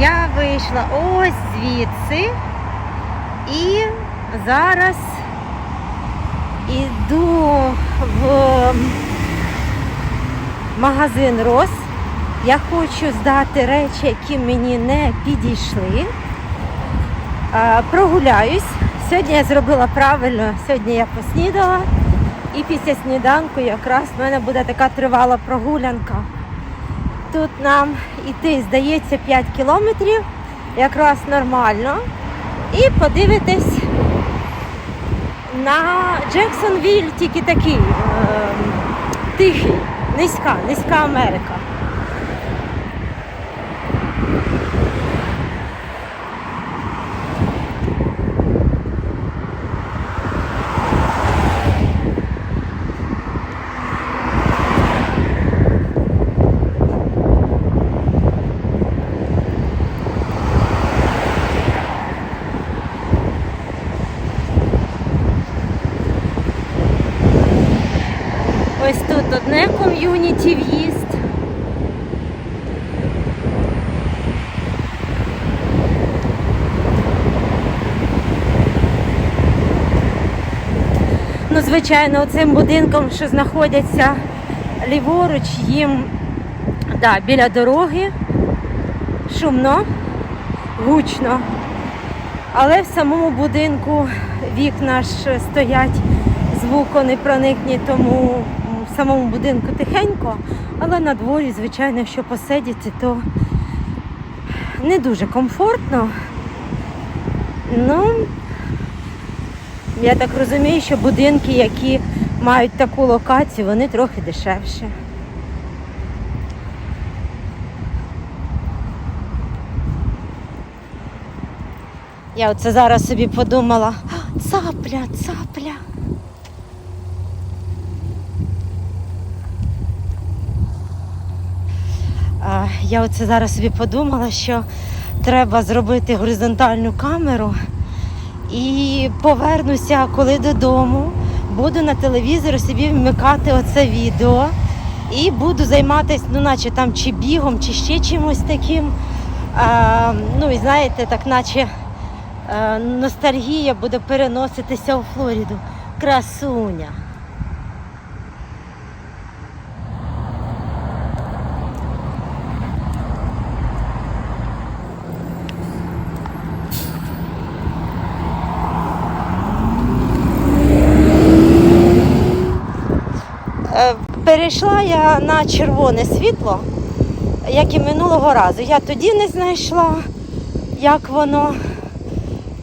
Я вийшла ось звідси і зараз іду в магазин Рос. Я хочу здати речі, які мені не підійшли. Прогуляюсь. Сьогодні я зробила правильно, сьогодні я поснідала. І після сніданку якраз в мене буде така тривала прогулянка. Тут нам іти, здається, 5 кілометрів, якраз нормально. І подивитись на Джексонвіль, тільки такий е, тихий, низька, низька Америка. Ось тут одне ком'юніті в'їзд. Ну, звичайно, цим будинком, що знаходяться ліворуч, їм да, біля дороги, шумно, гучно. Але в самому будинку вікна ж стоять, звуку не проникне, тому в самому будинку тихенько, але на дворі, звичайно, якщо посидіти, то не дуже комфортно. Ну, я так розумію, що будинки, які мають таку локацію, вони трохи дешевші. Я оце зараз собі подумала, цапля, цапля. А, Я оце зараз собі подумала, що треба зробити горизонтальну камеру і повернуся, коли додому, буду на телевізорі собі вмикати оце відео і буду займатися, ну, наче там чи бігом, чи ще чимось таким. А, ну і знаєте, так наче е, ностальгія буде переноситися у Флориду. Красуня. Е, Перейшла я на червоне світло, як і минулого разу. Я тоді не знайшла, як воно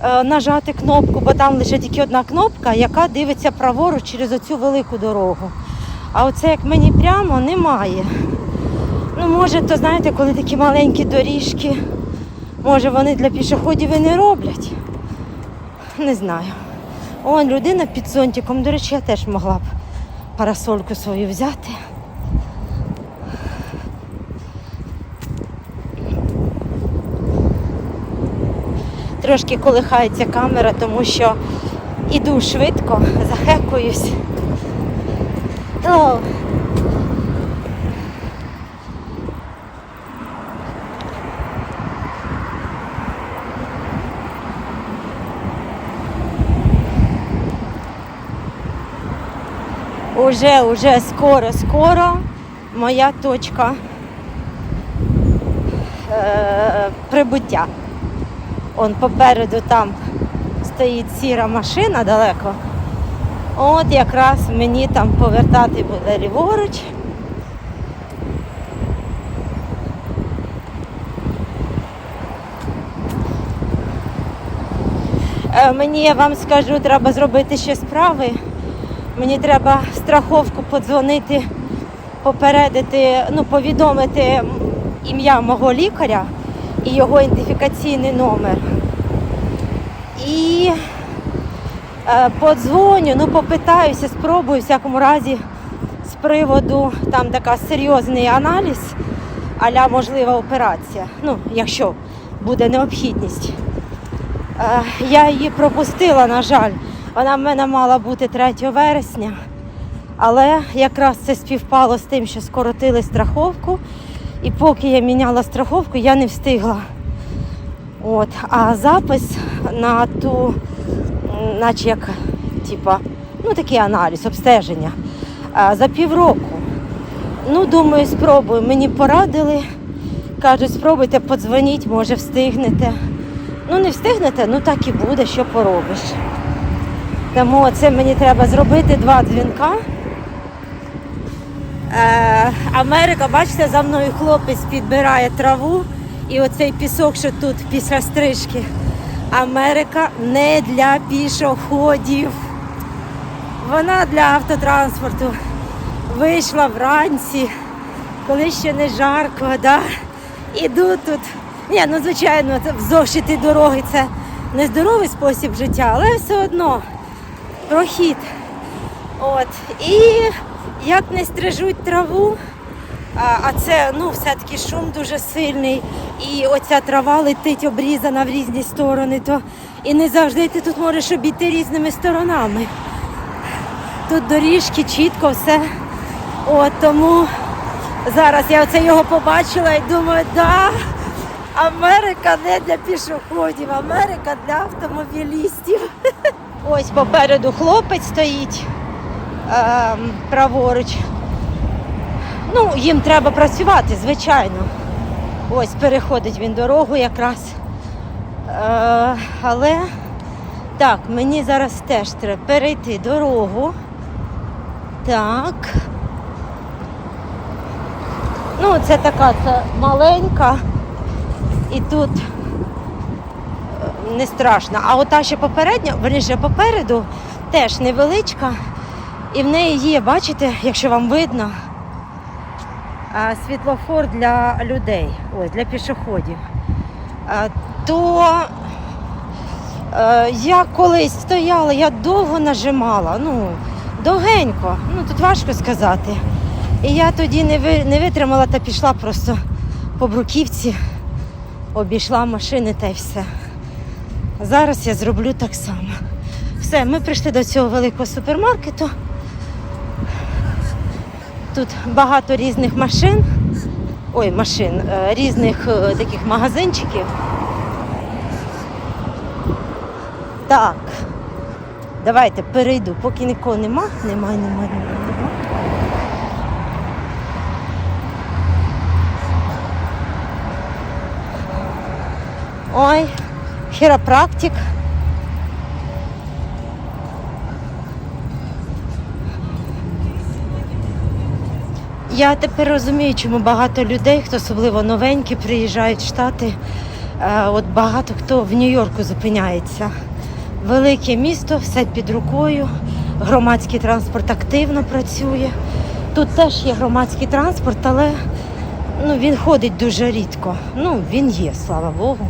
е, нажати кнопку, бо там лише тільки одна кнопка, яка дивиться праворуч через оцю велику дорогу. А оце як мені прямо немає. Ну, може, то знаєте, коли такі маленькі доріжки, може вони для пішоходів і не роблять. Не знаю. Он людина під зонтиком, до речі, я теж могла б парасольку свою взяти. Трошки колихається камера, тому що іду швидко, захекуюсь. Hello. Уже, уже скоро, скоро моя точка е, прибуття. Он попереду там стоїть сіра машина далеко. От якраз мені там повертати буде ліворуч. Е, Мені, я вам скажу, треба зробити ще справи. Мені треба страховку подзвонити, попередити, ну, повідомити ім'я мого лікаря і його ідентифікаційний номер. І е, подзвоню, ну попитаюся, спробую в всякому разі з приводу там така серйозний аналіз, аля можлива операція. Ну, якщо буде необхідність. Е, Я її пропустила, на жаль. Вона в мене мала бути 3 вересня, але якраз це співпало з тим, що скоротили страховку. І поки я міняла страховку, я не встигла От, а запис на ту, наче як, типа, ну такий аналіз, обстеження за півроку. Ну, думаю, спробую. Мені порадили. Кажуть, спробуйте, подзвоніть, може встигнете. Ну, не встигнете, ну так і буде, що поробиш. Тому це мені треба зробити два дзвінка. Е, Америка, бачите, за мною хлопець підбирає траву і оцей пісок, що тут після стрижки. Америка не для пішоходів. Вона для автотранспорту. Вийшла вранці, коли ще не жарко, да? іду тут. Ні, ну звичайно, вздовж дороги це нездоровий спосіб життя, але все одно прохід. От. І як не стрижуть траву, а, це ну, все-таки шум дуже сильний, і оця трава летить обрізана в різні сторони, то і не завжди ти тут можеш обійти різними сторонами. Тут доріжки, чітко все. От тому зараз я оце його побачила і думаю, да, Америка не для пішоходів, Америка для автомобілістів. Ось попереду хлопець стоїть ем, праворуч. Ну, їм треба працювати, звичайно. Ось переходить він дорогу якраз. Е, але так, мені зараз теж треба перейти дорогу. Так. Ну, це така це маленька. І тут е, не страшно. А ота ще попередня, верніше попереду, теж невеличка. І в неї є, бачите, якщо вам видно, світлофор для людей, ось для пішоходів. То е, я колись стояла, я довго нажимала, ну, довгенько, ну тут важко сказати. І я тоді не витримала та пішла просто по бруківці, обійшла машини та й все. Зараз я зроблю так само. Все, ми прийшли до цього великого супермаркету. Тут багато різних машин. Ой, машин, е, різних е, таких магазинчиків. Так. Давайте перейду, поки нікого нема. Нема, нема, нема, нема. Ой, хіропрактик. Я тепер розумію, чому багато людей, хто особливо новенькі, приїжджають в Штати. е, От багато хто в Нью-Йорку зупиняється. Велике місто, все під рукою. Громадський транспорт активно працює. Тут теж є громадський транспорт, але ну, він ходить дуже рідко. Ну, він є, слава Богу.